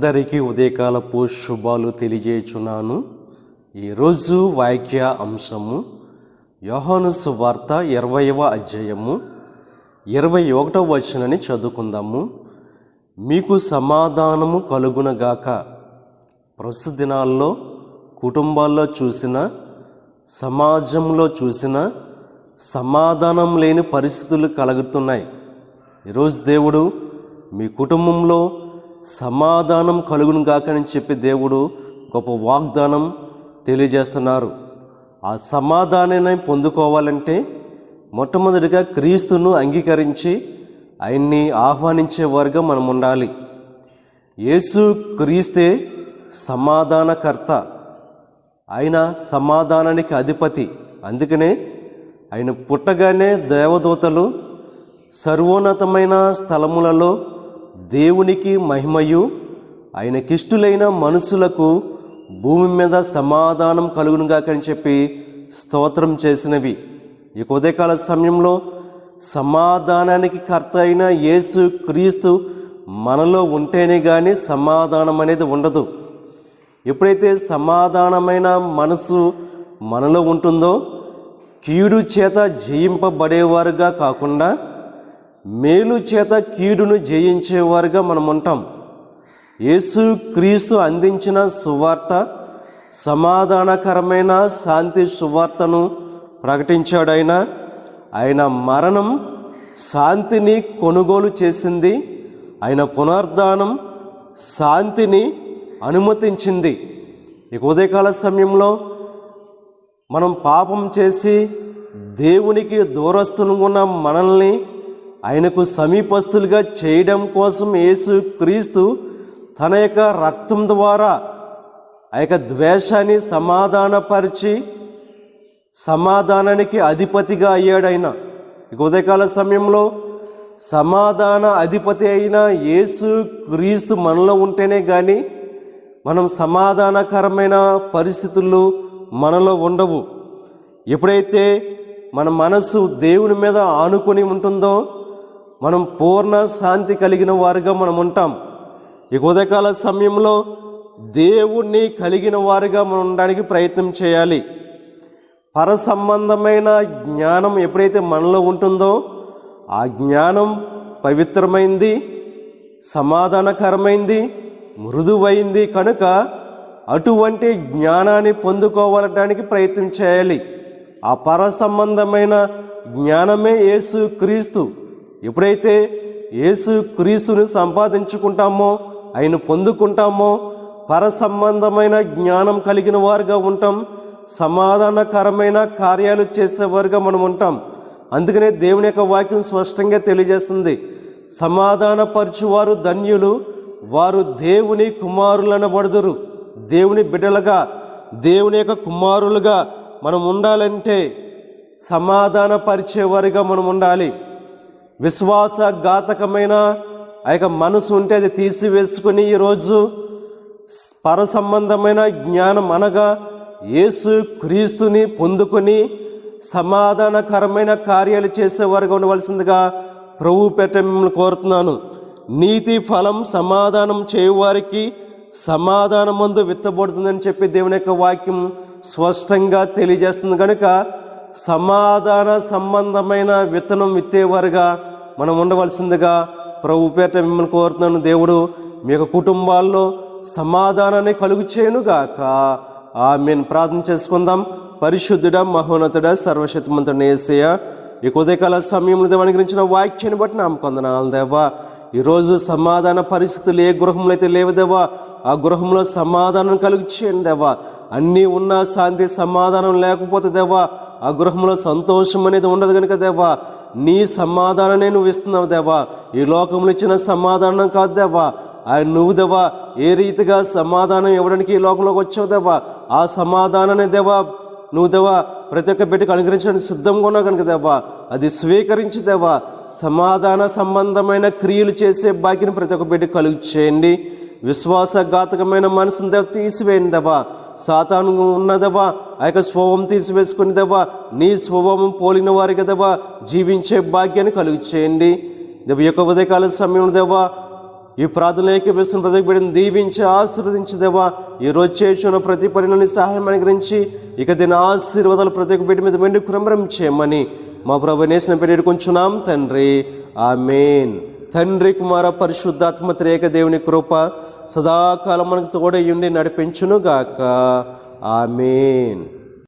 అందరికీ ఉదయకాలపు శుభాలు తెలియజేయుచున్నాను. ఈరోజు వాక్య అంశము యోహాను సువార్త ఇరవయవ అధ్యాయము ఇరవై ఒకటవ వచనని చదువుకుందాము. మీకు సమాధానము కలుగునగాక ప్రస్తుత దినాల్లో కుటుంబాల్లో చూసిన సమాజంలో చూసిన సమాధానం లేని పరిస్థితులు కలుగుతున్నాయి. ఈరోజు దేవుడు మీ కుటుంబంలో సమాధానం కలుగును గాకని చెప్పి దేవుడు గొప్ప వాగ్దానం తెలియజేస్తున్నారు. ఆ సమాధానాన్ని పొందుకోవాలంటే మొట్టమొదటిగా క్రీస్తును అంగీకరించి ఆయన్ని ఆహ్వానించేవారుగా మనం ఉండాలి. యేసు క్రీస్తే సమాధానకర్త. ఆయన సమాధానానికి అధిపతి. అందుకనే ఆయన పుట్టగానే దేవదూతలు సర్వోన్నతమైన స్థలములలో దేవునికి మహిమయు ఆయనకిష్టులైన మనుషులకు భూమి మీద సమాధానం కలుగునుగాకని చెప్పి స్తోత్రం చేసినవి. ఈ ఉదయకాల సమయంలో సమాధానానికి కర్త అయిన యేసు క్రీస్తు మనలో ఉంటేనే కానీ సమాధానం అనేది ఉండదు. ఎప్పుడైతే సమాధానమైన మనసు మనలో ఉంటుందో కీడు చేత జయింపబడేవారుగా కాకుండా మేలు చేత కీడును జయించేవారుగా మనం ఉంటాం. యేసు క్రీస్తు అందించిన సువార్త సమాధానకరమైన శాంతి సువార్తను ప్రకటించాడు ఆయన ఆయన మరణం శాంతిని కొనుగోలు చేసింది ఆయన పునర్ధానం శాంతిని అనుమతించింది. ఈ ఉదయకాల సమయంలో మనం పాపం చేసి దేవునికి దూరస్తులుగా ఉన్న మనల్ని ఆయనకు సమీపస్తులుగా చేయడం కోసం యేసు క్రీస్తు తన యొక్క రక్తం ద్వారా ఆ యొక్క ద్వేషాన్ని సమాధానపరిచి సమాధానానికి అధిపతిగా అయ్యాడు ఆయన. ఇక ఉదయకాల సమయంలో సమాధాన అధిపతి అయిన యేసు క్రీస్తు మనలో ఉంటేనే కానీ మనం సమాధానకరమైన పరిస్థితులు మనలో ఉండవు. ఎప్పుడైతే మన మనస్సు దేవుని మీద ఆనుకొని ఉంటుందో మనం పూర్ణ శాంతి కలిగిన వారుగా మనం ఉంటాం. ఈ ఉదయకాల సమయంలో దేవుణ్ణి కలిగిన వారుగా మనం ఉండడానికి ప్రయత్నం చేయాలి. పర సంబంధమైన జ్ఞానం ఎప్పుడైతే మనలో ఉంటుందో ఆ జ్ఞానం పవిత్రమైంది సమాధానకరమైంది మృదువైంది కనుక అటువంటి జ్ఞానాన్ని పొందుకోవడానికి ప్రయత్నం చేయాలి. ఆ పర సంబంధమైన జ్ఞానమే యేసు క్రీస్తు. ఎప్పుడైతే యేసు క్రీస్తుని సంపాదించుకుంటామో ఆయన పొందుకుంటామో పర సంబంధమైన జ్ఞానం కలిగిన వారుగా ఉంటాం సమాధానకరమైన కార్యాలు చేసేవారుగా మనం ఉంటాం. అందుకనే దేవుని యొక్క వాక్యం స్పష్టంగా తెలియజేస్తుంది. సమాధానపరచువారు ధన్యులు వారు దేవుని కుమారులనబడుదురు. దేవుని బిడ్డలుగా దేవుని యొక్క కుమారులుగా మనం ఉండాలంటే సమాధానపరిచేవారిగా మనం ఉండాలి. విశ్వాసఘాతకమైన ఆ యొక్క మనసు ఉంటే అది తీసివేసుకుని ఈరోజు పర సంబంధమైన జ్ఞానం అనగా యేసు క్రీస్తుని పొందుకొని సమాధానకరమైన కార్యాలు చేసేవారుగా ఉండవలసిందిగా ప్రభు పెట్ట మిమ్మల్ని కోరుతున్నాను. నీతి ఫలం సమాధానం చేయువారికి సమాధానం ముందు విత్తబడుతుందని చెప్పి దేవుని యొక్క వాక్యం స్పష్టంగా తెలియజేస్తుంది. కనుక సమాధాన సంబంధమైన విత్తనం విత్తేవారుగా మనం ఉండవలసిందిగా ప్రభు పేట మిమ్మల్ని కోరుతున్నాను. దేవుడు మీ యొక్క కుటుంబాల్లో సమాధానాన్ని కలుగు చేయనుగాక. ఆమెను. ప్రార్థన చేసుకుందాం. పరిశుద్ధుడ మహోన్నతుడ సర్వశతమంతుడు నేసయ్య ఈ ఉదయకాల సమయంలో దేవానికి గురించిన వాక్యాన్ని బట్టి నామకొందనాలు దేవా. ఈరోజు సమాధాన పరిస్థితులు ఏ గృహంలో అయితే లేవు దేవా ఆ గృహంలో సమాధానం కలిగించేయండి చేయండి దేవా. అన్నీ ఉన్న శాంతి సమాధానం లేకపోతే దేవా ఆ గృహంలో సంతోషం అనేది ఉండదు కనుక దేవా. నీ సమాధానాన్ని నువ్వు ఇస్తున్నావు దేవా. ఈ లోకంలో ఇచ్చిన సమాధానం కాదు దేవా. ఆయన నువ్వు దేవా ఏ రీతిగా సమాధానం ఇవ్వడానికి ఈ లోకంలోకి వచ్చావు దేవా. ఆ సమాధానాన్ని దేవా నువ్వు దేవా ప్రతి ఒక్క బిడ్డకు అనుగ్రహించడానికి సిద్ధంగా ఉన్నావు కనుక దేవా అది స్వీకరించి దేవా సమాధాన సంబంధమైన క్రియలు చేసే భాగ్యను ప్రతి ఒక్క బిడ్డకు కలుగు చేయండి. విశ్వాసఘాతకమైన మనసును దేవ తీసివేయండి దేవా. సాతాను ఉన్నదవా ఆ యొక్క స్వభావం తీసివేసుకుని దేవా నీ స్వభావం పోలిన వారికి దేవా జీవించే భాగ్యాన్ని కలుగు చేయండి. దేవ యొక్క ఉదయకాల సమయంలో దేవా ఈ ప్రార్థనలోకి వేసిన ప్రతి బిడ్డను దీవించి ఆశీర్వదించదేవా. ఈ రోజు చేసిన ప్రతి పనిలోని సహాయం అనుగ్రహించి ఇక దీని ఆశీర్వాదాలు ప్రతి ఒక్క బిడ్డ మీద మెండి క్రమరం చేయమని మా ప్రభు నేసిన పెట్టి కొంచున్నాం తండ్రి ఆ మెయిన్ తండ్రి కుమార పరిశుద్ధాత్మ త్రేక దేవుని కృప సదాకాలం మనకు తోడయుండి నడిపించునుగాక. ఆమెన్.